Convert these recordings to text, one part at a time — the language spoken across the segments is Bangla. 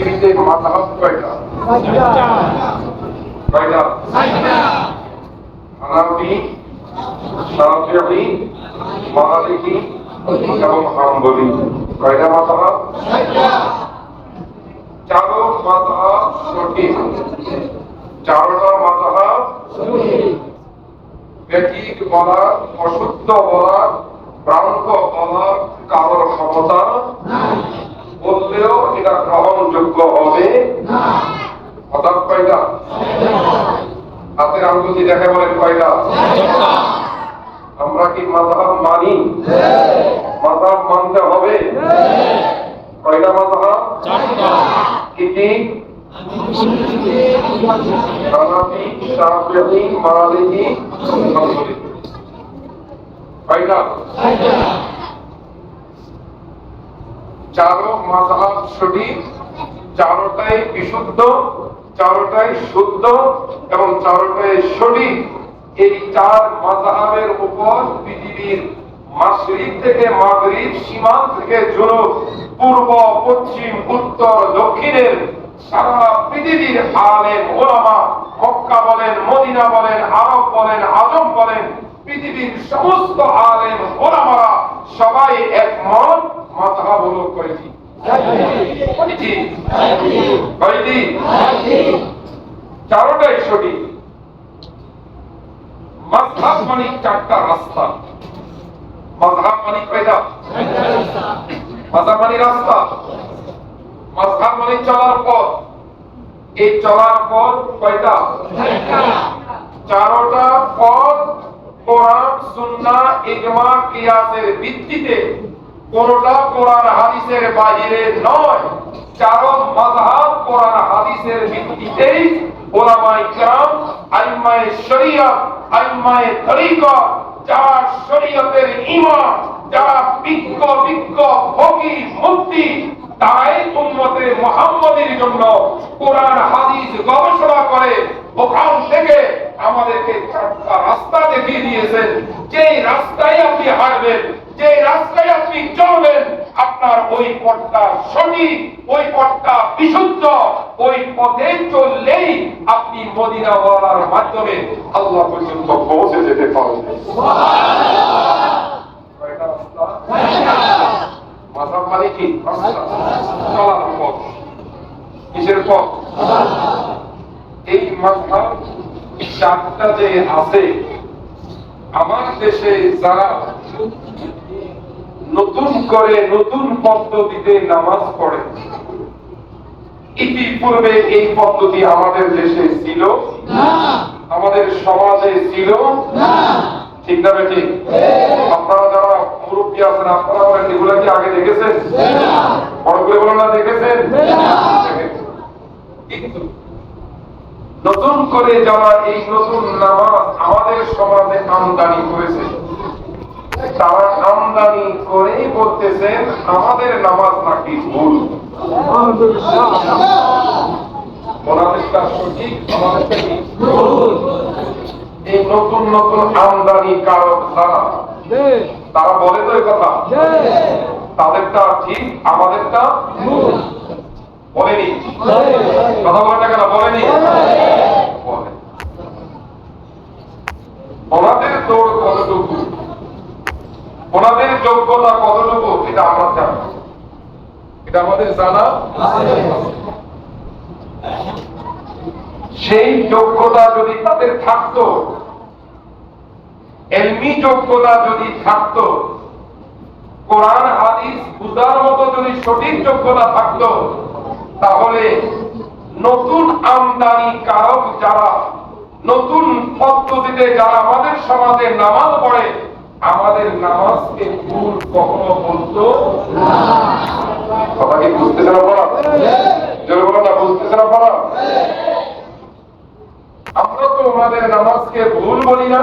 পৃথিবীতে মাযহাব কয়টা? কয়টা? হানাফি শাফিঈ মালিকি এবং হাম্বলি। কয়টা মাযহাব চারো মাযহাব সঠিক চারোটা মাযহাব ব্যতীত বলা অশুদ্ধ বলা ভ্রান্ত বলা কারোর ক্ষমতা বললেও এটা গ্রহণযোগ্য হবে? হঠাৎ কয়টা? হাতের আঙ্গুলি দেখে বলেন কয়টা? আমরা কি মাযহাব মানি? মাযহাব মানতে হবে? কয়টা মাযহাব? কি কি? হানাফি শাফিঈ মালিকি কয়টা? চারো মাযহাব সঠিক চারোটাই বিশুদ্ধ, চারোটাই শুদ্ধ এবং চারোটাই সঠিক এই চার মাযহাবের উপর পৃথিবীর মাশরিক থেকে মাগরিব সীমান্ত থেকে জুনুব পূর্ব, পশ্চিম, উত্তর, দক্ষিণের সারা পৃথিবীর আলেম ওলামা মক্কা বলেন, মদিনা বলেন, আরব বলেন, আজম বলেন পৃথিবীর সমস্ত আলেম ওলামারা সবাই হলো কয়টি কয়টি কয়টি চারোটাই সঠিক মানে চারটা রাস্তা। মাযহাব মানে কয়টা? মানে রাস্তা। মানে চলার পথ। এই চলার পথ কয়টা? চারোটা পথ কোরআন সুন্নাহ ইজমা, কিয়াসের ভিত্তিতে কোনটা কোরআন হাদিসের বাইরে নয় চারো মাযহাব কোরআন হাদিসের ভিত্তিতেই ওলামায়ে কিরাম আইম্মায়ে শরিয়ত আইম্মায়ে তরিকত যারা শরীয়তের ইমাম যারা বিজ্ঞ বিজ্ঞ ফকি মুফতি তাই উম্মতে মুহাম্মাদের জন্য কোরআন, হাদিস গবেষণা করে, ওখান থেকে আমাদেরকে রাস্তা দেখিয়ে দিয়েছেন। যে রাস্তায় আপনি হাঁটবেন যে রাস্তায় আপনি চলবেন, আপনার ওই পথটা সঠিক, ওই পথটা বিশুদ্ধ, ওই পথে চললেই আপনি মদিনা বলার মাধ্যমে আল্লাহ পর্যন্ত পৌঁছে যেতে পারবেন? মাঝহাব মানে কি? চলার পথ। কিসের পথ? এই মাঝহাব চারটা যে আছে আমার দেশে যারা নতুন করে নতুন পদ্ধতিতে নামাজ পড়ে ইতিপূর্বে এই পদ্ধতি আমাদের দেশে ছিল আমাদের সমাজে ছিল ঠিক না বেটি আপনারা যারা মুরব্বী আছেন আপনারা বলেন এগুলা কি আগে দেখেছেন? বড় করে বলেন না দেখেছেন? দেখেছেন। কিন্তু নতুন করে যারা এই নতুন নামাজ আমাদের সমাজে আমদানি করেছে তারা আমদানি করেই বলতেছেন আমাদের নামাজ নাকি ভুল? ওনাদেরটা সঠিক আমাদেরটা এই নতুন নতুন আমদানি কারক যারা তারা বলে তো কথা তাদেরটা ঠিক আমাদেরটা বলেনি? কথা বলেনি? ওনাদের দৌড় কতটুকু? ওনাদের যোগ্যতা কতটুকু? এটা আমরা এটা আমাদের জানা সেই যোগ্যতা যদি তাদের থাকতো, এলমি যোগ্যতা যদি থাকতো, কোরআন, হাদিস, বুঝার মতো যদি সঠিক যোগ্যতা থাকতো তাহলে নতুন আমদানি কারক যারা, নতুন পদ্ধতিতে যারা আমাদের সমাজে নামাজ পড়ে, আমাদের নামাজকে ভুল কখনো বলতো কি বুঝতেছে না পড়া জোরে বলো না বুঝতেছে না পড়া আমরা তো আমাদের নামাজকে ভুল বলি না।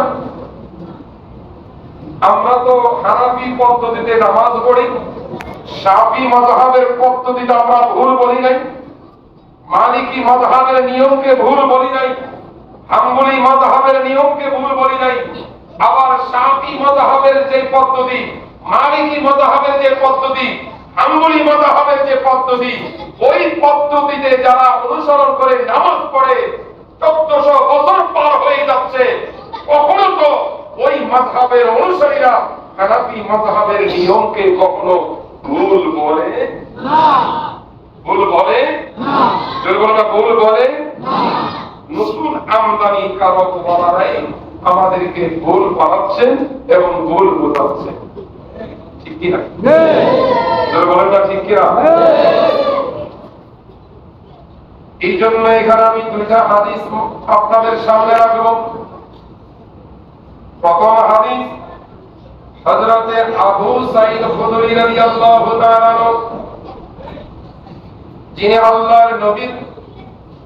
আমরা তো হানাফি পদ্ধতিতে নামাজ পড়ি। সাফি মাযহাবের পদ্ধতিতে আমরা ভুল বলি নাই। মালিকি মাযহাবের নিয়মকে ভুল বলি নাই। হাম্বলি মাযহাবের নিয়মকে ভুল বলি নাই। আবার সাফি মাযহাবের যে পদ্ধতি, মালিকি মাযহাবের যে পদ্ধতি, হাম্বলি মাযহাবের যে পদ্ধতি, ওই পদ্ধতিতে যারা অনুসরণ করে নামাজ পড়ে, চোদ্দশো বছর পার হয়ে যাচ্ছে, কখনো তো ওই মাযহাবের অনুসারীরা হানাফি মাযহাবের নিয়মকে কখনো ভুল বলে? ভুল বলে? বলে ভুল বলে? নতুন আমদানি কারক বলারাই আমাদেরকে ভুল বানাচ্ছেন এবং ভুল বোঝাচ্ছেন। ঠিক কিনা? যদি ঠিক কিনা? এই জন্য এখানে আমি দুইটা হাদিস আপনাদের সামনে রাখব। প্রথম হাদিস হযরতে আবু সাঈদ খুদরি রাদিয়াল্লাহু তাআলা যিনি আল্লাহর নবীর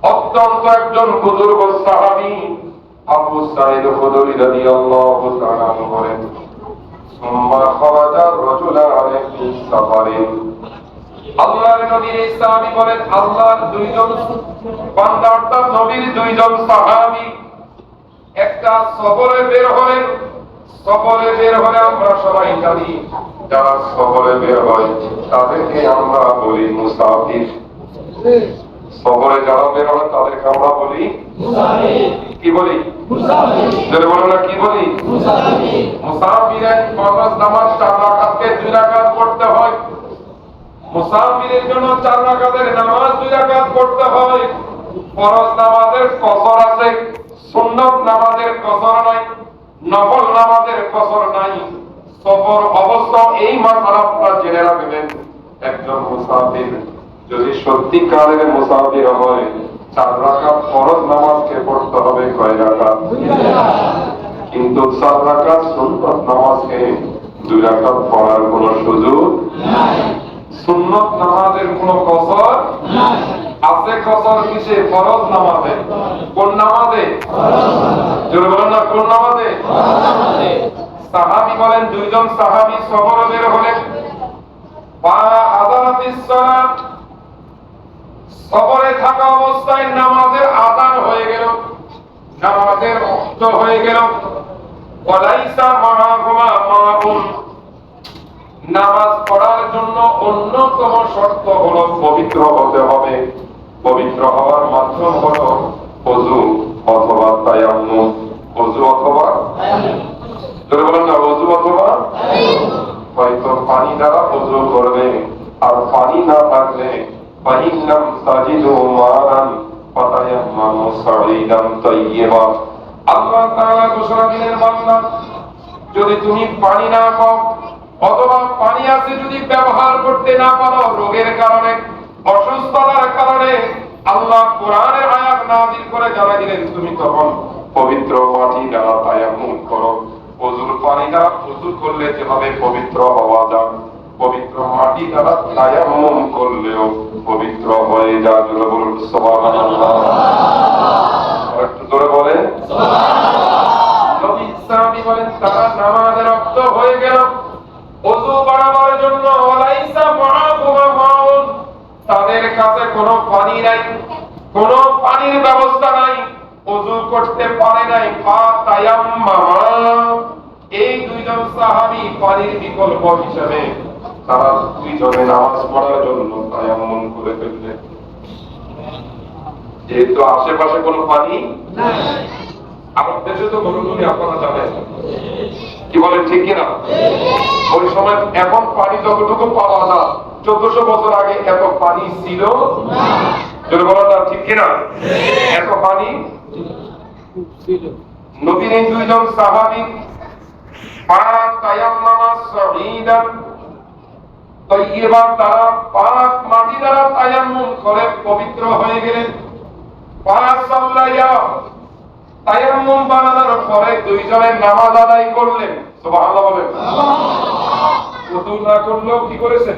অত্যন্ত একজন বুজুর্গ সাহাবী আবু খুদরি রাদিয়াল্লাহু তাআলা বলেন, সুম্মা আল্লাহর নবীর বলেন, আল্লাহর দুইজন বান্দা অর্থাৎ নবীর দুইজন সাহাবী একটা সফরে বের হলেন সফরে বের হলে আমরা সবাই জানি। যারা সফরে বের হয় তাদেরকে আমরা বলি মুসাফির। সফরে যারা বের হয় তাদেরকে আমরা বলি কি বলি? যদি বলো না কি বলি? মুসাফিরের ফরজ নামাজ চার রাকাতকে দুই রাকাত পড়তে হয়। মুসাফিরের জন্য চার রাকাতের নামাজ দুই রাকাত পড়তে হয়। ফরজ নামাজের কসর আছে সুন্নত নামাজের কসর নাই। নফল নামাজের কসর নাই, সফর অবস্থা এই মাসালা আপনারা জেনে রাখবেন একজন মুসাফির। যদি সত্যিকারের মুসাফির হয়, চার রাকাত ফরজ নামাজকে পড়তে হবে কয় রাকাত? কিন্তু চার রাকাত সুন্নত নামাজকে দুই রাকাত পড়ার কোনো সুযোগ সুন্নত নামাজের কোনো কসর আছে কসর কিসে ফরজ নামাজে। কোন নামাজে? জোরে বলেন না, কোন নামাজে? সাহাবী বলেন, দুইজন সাহাবী সফরে বের হলেন। থাকা অবস্থায় নামাজের আদান হয়ে গেল। নামাজের অর্থ হয়ে গেল নামাজ পড়ার জন্য অন্যতম শর্ত হলো পবিত্র হতে হবে। পবিত্র হওয়ার মাধ্যম হলো অজু অথবা তায়াম্মুম অজু অথবা? অজু অথবা? হয়তো পানি দ্বারা অজু করবে, আর পানি না থাকলে মারান আল্লাহ তাআলা ঘোষণা দিলেন, বান্দা, যদি তুমি পানি না পাও অথবা পানি আছে যদি ব্যবহার করতে না পারো, রোগের কারণে অসুস্থতার কারণে আল্লাহ কোরআনের আয়াত নাযিল করে জানাই দিলেন, তুমি তখন পবিত্র পানি দ্বারা তায়াম্মুম করো। ওযুর পানি দ্বারা করলে যেভাবে পবিত্র হওয়া যায়, পবিত্র মাটি দ্বারা তায়াম্মুম করলেও পবিত্র হয়ে যায়। জোরে বলুন, সুবহানাল্লাহ। একটু জোরে বলেন। নবী বলেন, তারা নামাজের রক্ত হয়ে গেল। ওযু বাড়াবার জন্য তাদের কাছে কোনো পানি নাই, কোনো পানির ব্যবস্থা নাই ওযু করতে পারে নাই। এই দুইজন সাহাবী পানির বিকল্প হিসেবে তারা দুইজনে নামাজ পড়ার জন্য তায়াম্মুম করে ফেললেন যেহেতু আশেপাশে কোনো পানি আমার দেশে তো গরুগুলি আপনারা জানেন। কি বলেন, ঠিক কিনা? ওই সময় এখন পানি যতটুকু পাওয়া না চোদ্দশো বছর আগে এত পানি ছিল? যদি ঠিক কিনা? এত পানি? নবীন এই দুইজন সাহাবি পাক তায়াম্মামা সাঈদান তৈয়বা তারা পাক মাটি দ্বারা তায়াম্মুম করে পবিত্র হয়ে গেলেন। তায়াম্মুম বানানোর পরে দুইজনের নামাজ আদায় করলেন। সুবহানাল্লাহ বলেন। ওযু না করলেও কি করেছেন?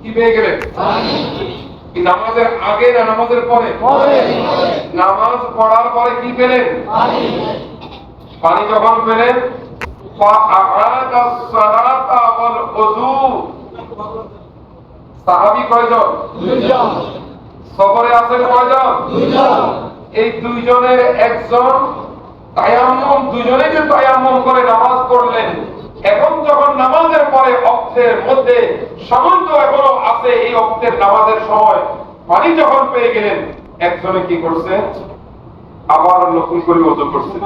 কি পেয়ে গেলেন নামাজের আগে না নামাজের পরে? নামাজ পড়ার পরে কি পেলেন পানি। যখন পেলেন সাহাবি কয়জন? সফরে আছেন কয়জন? এই দুইজনের একজন তায়াম্মম দুজনে যে তায়াম্মম করে নামাজ পড়লেন। এখন যখন নামাজের পরে অক্তের মধ্যে সময় এখনও আছে এই অক্তের নামাজের সময় পানি যখন পেয়ে গেলেন একজনে কি করছে? আবার নতুন করে ওজু করছে।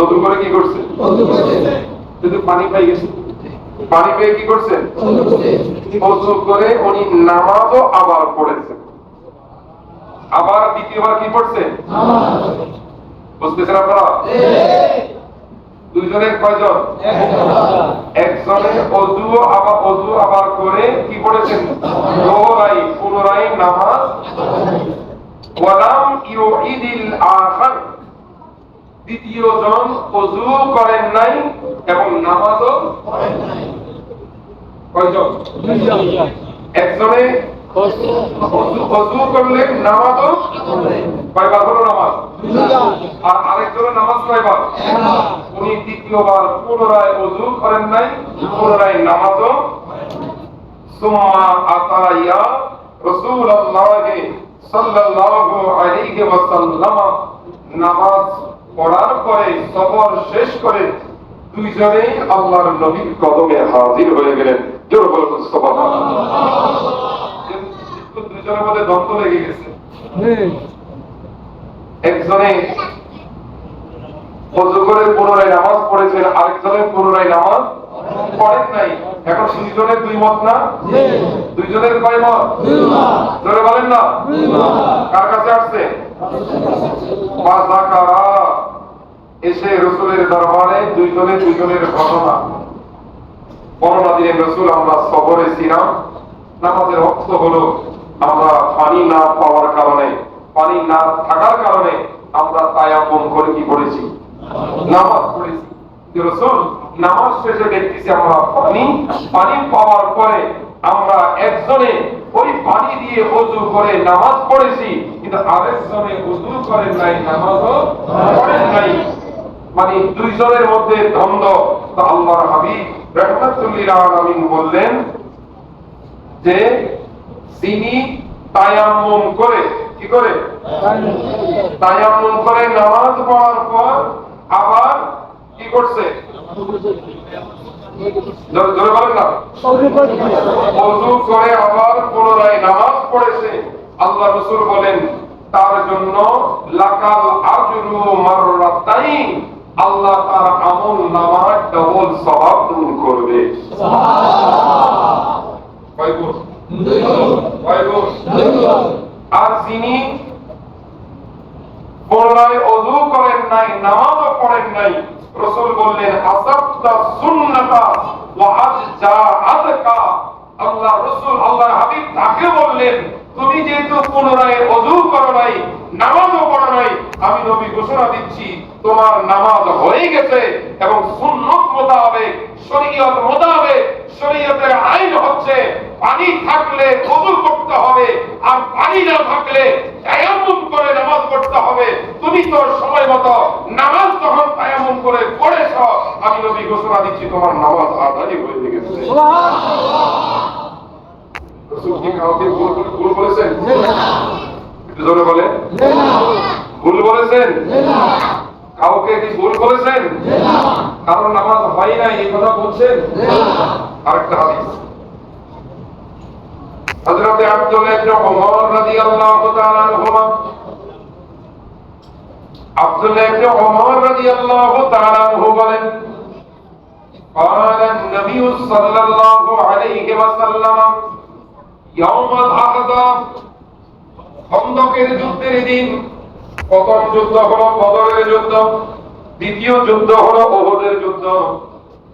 নতুন করে কি করছে? কিন্তু পানি পাই গেছে। পানি পেয়ে কি করছে? ওজু করে উনি নামাজও আবার পড়েছে। আবার দ্বিতীয়বার কি পড়ছে বুঝতেছেন আপনারা? দুইজনের কয়জন? একজনের অজু আবার অজু আবার করে কি পড়েছেন দোহরাই পুনরায় নামাজ। ওয়ালাম ইউঈদিল আখার। দ্বিতীয় জন অজু করেন নাই এবং নামাজও কয়জন? একজনে অজু করলেন, নামাজও কয়বার হলো নামাজ? আর আরেকজনের নামাজ কয়বার উনি দ্বিতীয়বার পুনরায় অজু করেন নাই, পুনরায় নামাজও সুম্মা আতাইয়া রাসূলুল্লাহ সাল্লাল্লাহু আলাইহি ওয়াসাল্লাম নামাজ পড়ার পরে সফর শেষ করে দুইজনেই আল্লাহর নবীর কদমে হাজির হয়ে গেলেন। জোর বলুন, সুবহানাল্লাহ। দুইজনের মধ্যে দ্বন্দ্ব লেগে গেছে। একজনে অজু করে পুনরায় নামাজ পড়েছেন আরেকজনের পুনরায় নামাজ পড়েন নাই। এখন দুইজনের দুই মত না? দুইজনের কয় মত? জোরে বলেন না। কার কাছে আসছে? এসে রসুলের দরবারে দুইজনে দুইজনের ঘটনা। বর্ণনা দিলেন রসুল, আমরা সফরে ছিলাম। নামাজের অর্থ হলো আমরা পানি না পাওয়ার কারণে পানি না থাকার কারণে আমরা তায়াম্মুম করে কি করেছি নামাজ পড়েছি। রসুল নামাজ শেষে দেখতেছি আমরা পানি পানি পাওয়ার পরে আমরা একজনে ওই পানি দিয়ে করে নামাজ পড়েছি, কিন্তু আরেকজনে করেন নাই, নামাজও পড়েন নাই। মানে দুইজনের মধ্যে দ্বন্দ্ব। তো আল্লাহর হাবিব রহমাতুল্লিল আলামিন বললেন যে তিনি তায়াম্মুম করে কি করে? তায়াম্মুম করে নামাজ পড়ার পর আবার কি করছে? জোরে জোরে বলেন না। ওযু করে আবার পুনরায় নামাজ পড়েছে। আল্লাহ রাসূল বলেন তার জন্য লাকাল আজরু মাররাতাইন। আল্লাহ তার আমল নামায় ডবল দান করবে। কয় গুণ? কয় গুণ। আর যিনি অজু করেন নাই পড়েন নাই, রসুল বললেন আসাবতা সুন্নাতা ওয়া আজজাআতকা আল্লাহ রসুল আল্লাহ হাবিব তাকে বললেন, তুমি যেহেতু পুনরায় অজু করো নাই, নামাজও পড়ো নাই, আমি নবী ঘোষণা দিচ্ছি, তোমার নামাজ হয়ে গেছে এবং সুন্নত মোতাবেক, শরীয়ত মোতাবেক শরীয়তের আইন হচ্ছে পানি থাকলে ওযু করতে হবে আর পানি না থাকলে তায়াম্মুম করে নামাজ পড়তে হবে। তুমি তো সময় মতো নামাজ যখন তায়াম্মুম করে পড়েছ, আমি নবী ঘোষণা দিচ্ছি, তোমার নামাজ আদায় হয়ে গেছে। ভুল বলেছেন? জোরে বলে ভুল বলেছেন? কাউকে কি ভুল বলেছেন কারণ নামাজ হয় নাই, এই কথা বলছেন? আরেকটা হাদিস হযরত আব্দুল্লাহ ইবনে ওমর রাদিয়াল্লাহু তাআলা আনহুমা আব্দুল্লাহ ইবনে ওমর রাদিয়াল্লাহু তাআলা আনহু বলেন قال النبي صلى الله عليه وسلم يوم الأحزاب খন্দকের যুদ্ধের দিন প্রথম যুদ্ধ হলো বদরের যুদ্ধ দ্বিতীয় যুদ্ধ হলো ওহদের যুদ্ধ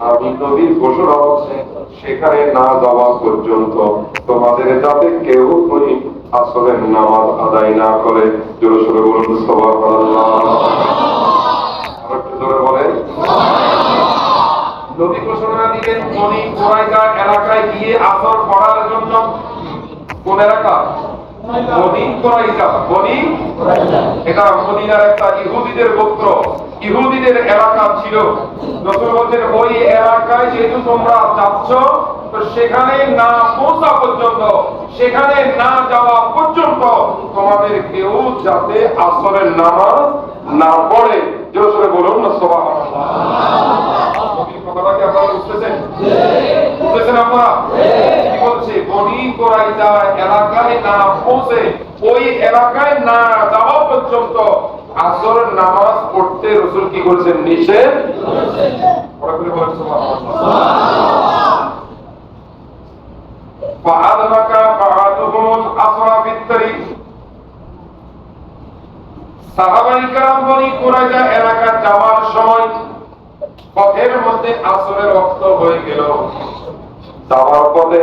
আমি ঘোষণা হচ্ছে, সেখানে না যাওয়া পর্যন্ত তোমাদের যাতে কেউ কোন আসলের নামাজ আদায় না করে। জোরে সোরে বলুন একটু জোরে বলেন। ঘোষণা দিলেন বনি কুরাইজা এলাকায় গিয়ে আসর পড়ার জন্য কোন এলাকা? বনি কুরাইজা বনি এটা মদিনার একটা ইহুদিদের গোত্র। ইহুদিদের এলাকা ছিল। রসুল বলছেন ওই এলাকায় যেহেতু তোমরা যাচ্ছ তো সেখানে না পৌঁছা পর্যন্ত সেখানে না যাওয়া পর্যন্ত তোমাদের কেউ যাতে আসরের নামাজ না পড়ে। জোরে বলুন না কথাটা কি আপনারা বুঝতেছেন? বুঝতেছেন আপনারা? মনিকরাইদা এলাকায় না পৌঁছে, ওই এলাকায় না যাওয়া পর্যন্ত আসর নামাজ পড়তে রসুল কি করছেন? নিষেধ এলাকা যাওয়ার সময় পথের মধ্যে আসরের রক্ত হয়ে গেল। যাওয়ার পথে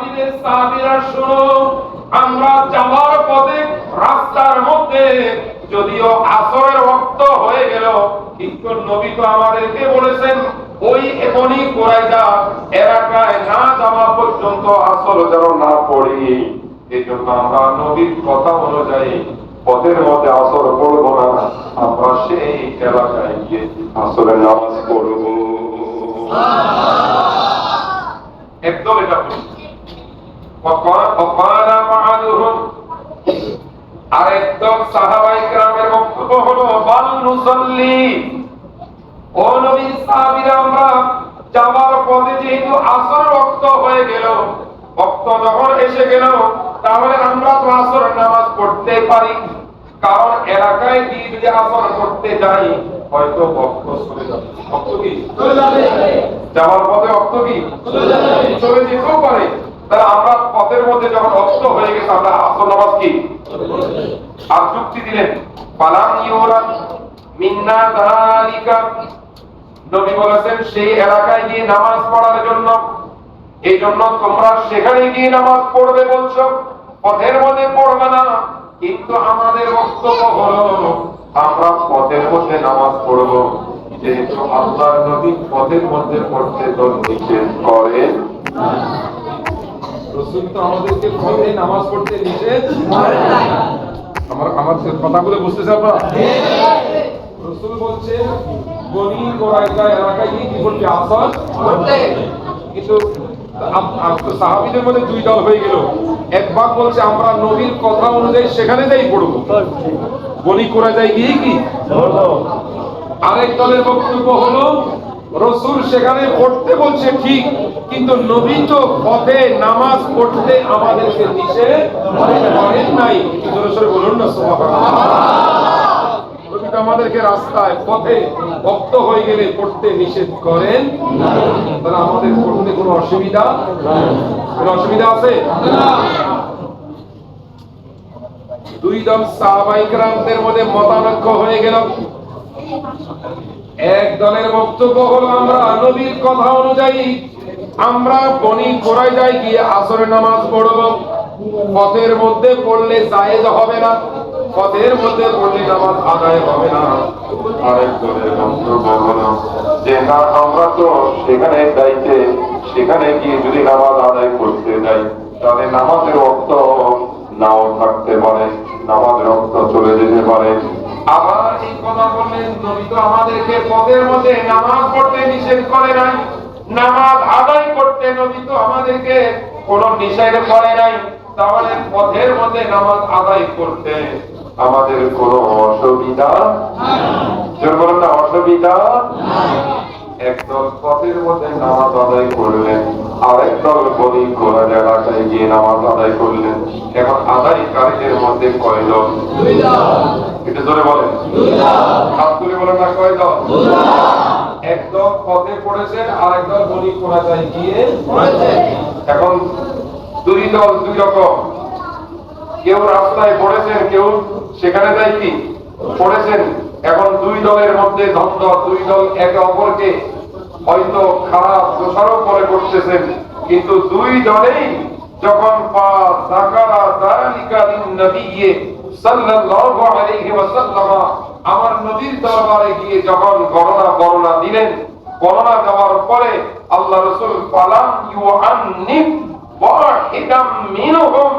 হাবিবের সাহাবীরা, শুনো, আমরা যাওয়ার পথে রাস্তার মধ্যে যদিও আসরের রক্ত হয়ে গেল, কিন্তু নবী তো আমাদেরকে বলেছেন, ওই এমনই কোরাইজা এলাকায় না যাওয়া পর্যন্ত আসর যেন না পড়ি। এই জন্য আমরা নবীর কথা অনুযায়ী পথের মধ্যে আসর পড়ব না, আমরা সেই এলাকায় গিয়ে আসরের নামাজ পড়ব। একদম এটা আর একদম সাহাবাই গ্রামের বক্তব্য হলো বাল নুসল্লি। ও নবী সাহাবীরা আমরা যাওয়ার পথে যেহেতু আসর রক্ত হয়ে গেল রক্ত যখন এসে গেল তাহলে আমরা তো আসর নামাজ পড়তে পারি। কারণ এলাকায় গিয়ে যদি আসর করতে যাই হয়তো ভক্ত চলে যাবে। ভক্ত কি? চলে যাওয়ার পথে রক্ত কি? চলে যেতেও পারে। তাহলে আমরা পথের মধ্যে যখন রক্ত হয়ে গেছে, আমরা আসর নামাজ কি? আর যুক্তি দিলেন পালাম মিন্না যালিকা। নবী বলেছেন, সেই এলাকায় গিয়ে নামাজ পড়ার জন্য। এই জন্য তোমরা সেখানে গিয়ে নামাজ পড়বে বলছো। পথের মধ্যে পড়বে না। কিন্তু আমাদের বক্তব্য আমরা পথের মধ্যে নামাজ পড়ব। যেহেতু আল্লাহর নবী পথের মধ্যে পড়তে তো নিষেধ করেন। রসুল তো আমাদেরকে নামাজ পড়তে নিষেধ? আমার আমার কথাগুলো বুঝতেছে আপনারা? রসুল বলছে গনি এলাকায় গিয়ে কি করতে। আসর কিন্তু সাহাবীদের মধ্যে দুই দল হয়ে গেল। এক ভাগ বলছে আমরা নবীর কথা অনুযায়ী সেখানে যাই পড়ব। গনি কোরাইজায় গিয়ে কি? আরেক দলের বক্তব্য হলো রসুল সেখানে পড়তে বলছে, ঠিক, কিন্তু নবী তো পথে নামাজ পড়তে আমাদেরকে নিষেধ করেন নাই। রসুল বলুন না আমাদেরকে রাস্তায়, পথে ভক্ত হয়ে গেলে পড়তে নিষেধ করেন তাহলে আমাদের পড়তে কোনো অসুবিধা কোনো অসুবিধা আছে? দুই দল সাহাবাইকরামদের মধ্যে মতানৈক্য হয়ে গেল। এক দলের বক্তব্য হলো আমরা নবীর কথা অনুযায়ী, আমরা বনি কোরাই যাই গিয়ে আসরে নামাজ পড়ব। পথের মধ্যে পড়লে জায়েজ হবে না, পথের মধ্যে পড়লে নামাজ আদায় হবে না। আরেক দলের বক্তব্য হলো, যে না, আমরা তো সেখানে যাইতে, সেখানে গিয়ে যদি নামাজ আদায় করতে যাই, তাহলে নামাজের অর্থ নাও থাকতে পারে, নামাজের অর্থ চলে যেতে পারে। আবার এই কথা বললেন, নবী তো আমাদেরকে পদের মধ্যে নামাজ পড়তে নিষেধ করে নাই, নামাজ আদায় করতে নবী তো আমাদেরকে কোনো নিষেধ করে নাই, তাহলে পথের মধ্যে নামাজ আদায় করতে আমাদের কোনো অসুবিধা অসুবিধা একদল পথের মধ্যে নামাজ আদায় করলেন আর একদল বলি ঘোড়া এলাকায় গিয়ে নামাজ আদায় করলেন। এখন আদায়কারীদের মধ্যে কয় দল একটু জোরে বলেন। হাত তুলে বলেন না কয় দল একদল পথে পড়েছেন আর একদল বলি ঘোড়া যায় গিয়ে এখন দুই দল দুই রকম। কেউ রাস্তায় পড়েছেন কেউ সেখানে যাই কি পড়েছেন। এখন দুই দলের মধ্যে দ্বন্দ্ব, দুই দল একে অপরকে হয়তো খারাপ দোষারোপ করে করতেছেন, কিন্তু দুই দলেই যখন আমার নবীর দরবারে গিয়ে যখন গণনা বর্ণনা দিলেন গণনা দেওয়ার পরে আল্লাহ রাসূল পালাম ইউআন্নিব ওয়াহিদাম মিনহুম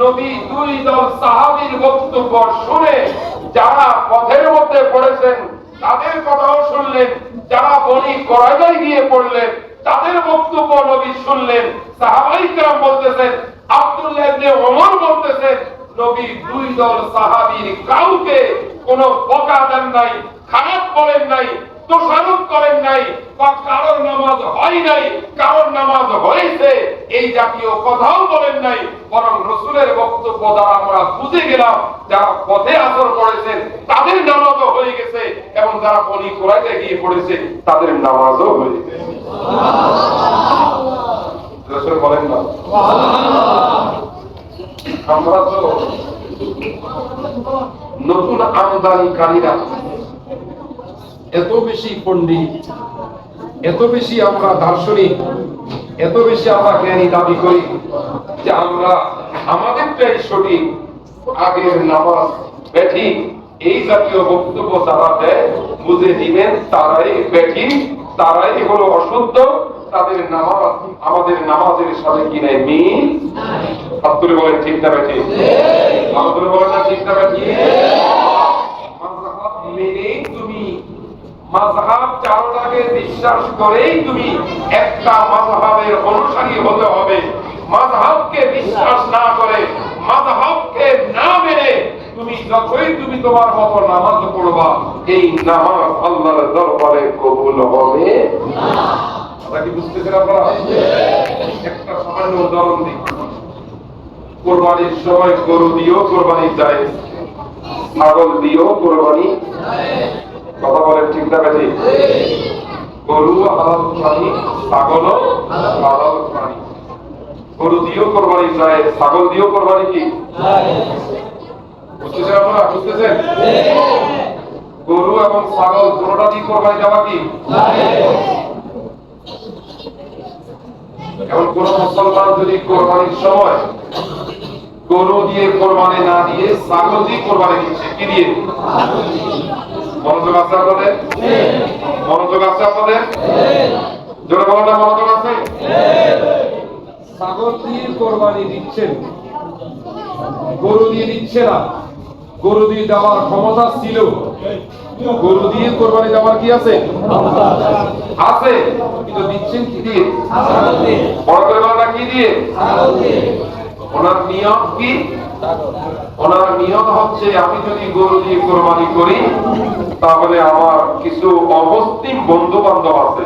নবী দুই দল সাহাবীর বক্তব্য শুনে যারা পথের মধ্যে পড়েছেন, তাদের কথাও শুনলেন। যারা বনি করাজায় গিয়ে পড়লেন, তাদের বক্তব্য নবী শুনলেন। সাহাবাই কেরাম বলতেছেন, আব্দুল্লাহ ইবনে ওমর বলতেছেন, নবী দুই দল সাহাবীর কাউকে কোনো বকা দেন নাই, খারাপ বলেন নাই দোষারোপ করেন নাই বা কারোর নামাজ হয় নাই, কারোর নামাজ হয়েছে, এই জাতীয় কথাও বলেন নাই, বরং রসুলের বক্তব্য দ্বারা আমরা বুঝে গেলাম, যারা পথে আসর করেছেন, তাদের নামাজও হয়ে গেছে, এবং যারা বনি কোরআনে গিয়ে পড়েছে, তাদের নামাজও হয়ে গেছে। রসুল বলেন না? আমরা তো? নতুন আমদানিকারীরা এত বেশি পণ্ডিত এত বেশি আমরা দার্শনিক এত বেশি আমরা জ্ঞানী দাবি করি যে আমরা আমাদেরটাই সঠিক আগের নামাজ ব্যাঠি এই জাতীয় বক্তব্য যারা দেয় বুঝে দিবেন তারাই ব্যাঠি তারাই হলো অশুদ্ধ তাদের নামাজ আমাদের নামাজের সাথে কি নেই মিল? আব্দুল বলেন ঠিক না ব্যাঠি আব্দুল বলেন না ঠিক না ব্যাঠি মাযহাব মেনেই তুমি মাযহাব চারটাকে বিশ্বাস করেই তুমি একটা মাযহাবের অনুসারী হতে হবে। মাযহাবকে বিশ্বাস না করে, মাযহাবকে না মেনে তুমি যতই তুমি তোমার মতো নামাজ পড়বা, এই নামাজ আল্লাহর দরবারে কবুল হবে না। কি বুঝতেছেন আপনারা? একটা সামান্য উদাহরণ দিই। কোরবানির সময় গরু দিয়েও কোরবানি যায়, ছাগল দিয়েও কোরবানি কথা বলেন ঠিক না বেশি। গরু হালাল প্রাণী ছাগলও হালাল প্রাণী গরু দিয়েও কোরবানি যায়, ছাগল দিয়েও কোরবানি কি? বুঝতেছেন আপনারা? বুঝতেছেন? গরু এবং ছাগল, দুটোটা দিয়ে কোরবানি যাওয়া কি? এখন কোন মুসলমান যদি কোরবানির সময় গরু দিয়ে কোরবানি না দিয়ে ছাগল দিয়ে কোরবানি দিচ্ছে, কি দিয়ে? মনোযোগ আছে আপনাদের? মনোযোগ আছে আপনাদের? জোরে বলো না মনোযোগ আছে? ছাগল দিয়ে কোরবানি দিচ্ছেন। গরু দিয়ে দিচ্ছে না। গরু দিয়ে দেওয়ার ক্ষমতা ছিল। গরু দিয়ে কোরবানি দেওয়ার কি আছে? আছে। কিন্তু দিচ্ছেন কি দিয়ে? বড় করে কি দিয়ে। ওনার নিয়ম কি? ওনার নিয়ম হচ্ছে, আমি যদি গরু দিয়ে কোরবানি করি, তাহলে আমার কিছু অমুসলিম বন্ধু বান্ধব আছে।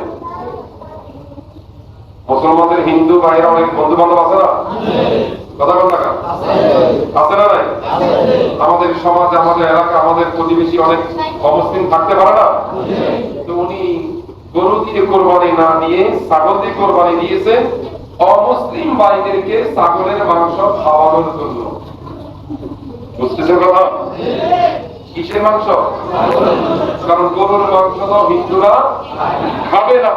মুসলমানদের হিন্দু ভাইরা অনেক বন্ধু বান্ধব আছে না? কথা বল না আছে না নাই? আমাদের সমাজ, আমাদের এলাকা, আমাদের প্রতিবেশী অনেক অমুসলিম থাকতে পারে না? তো উনি গরু দিয়ে কোরবানি না নিয়ে ছাগল দিয়ে কোরবানি দিয়েছে, অমুসলিম ভাইদেরকে ছাগলের মাংস খাওয়ানোর জন্য। বুঝতেছেন কথা? কিসের মাংস? কারণ গরুর মাংস তো হিন্দুরা খাবে না।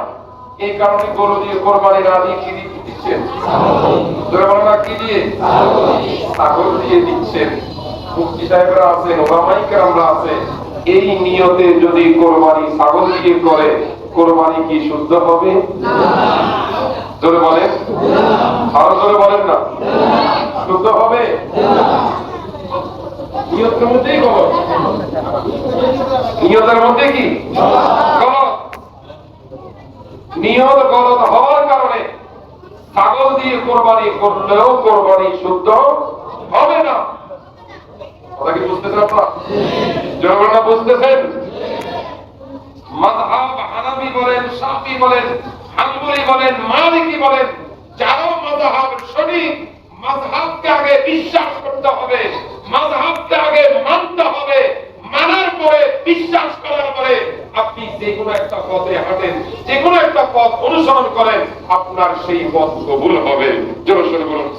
এই কারণে গরু দিয়ে কোরবানি না দিয়ে কি দিচ্ছেন? কি দিয়ে? ছাগল দিয়ে দিচ্ছেন। মুফতি সাহেবরা আছেন ওলামাই কেরামরা আছে। এই নিয়তে যদি কোরবানি ছাগল দিয়ে করে, কোরবানি কি শুদ্ধ হবে? জোরে বলেন। আরও জোরে বলেন না। শুদ্ধ হবে? নিয়তের মধ্যেই গলত নিয়তের মধ্যে কি? গলত নিয়ত গলত হওয়ার কারণে ছাগল দিয়ে কোরবানি করলেও কোরবানি শুদ্ধ হবে না। কথা কি বুঝতেছেন আপনারা? জনগণরা বুঝতেছেন? হানাফি বলেন, শাফি বলেন হানবলি বলেন, মালিকি বলেন সঠিক মাযহাবকে আগে বিশ্বাস করতে হবে মাঝহাবকে আগে মানতে হবে মানার পরে বিশ্বাস করার পরে আপনি যে কোনো একটা পথে হাঁটেন যে কোনো একটা পথ অনুসরণ করেন, আপনার সেই পথ কবুল হবে জোর বলুন।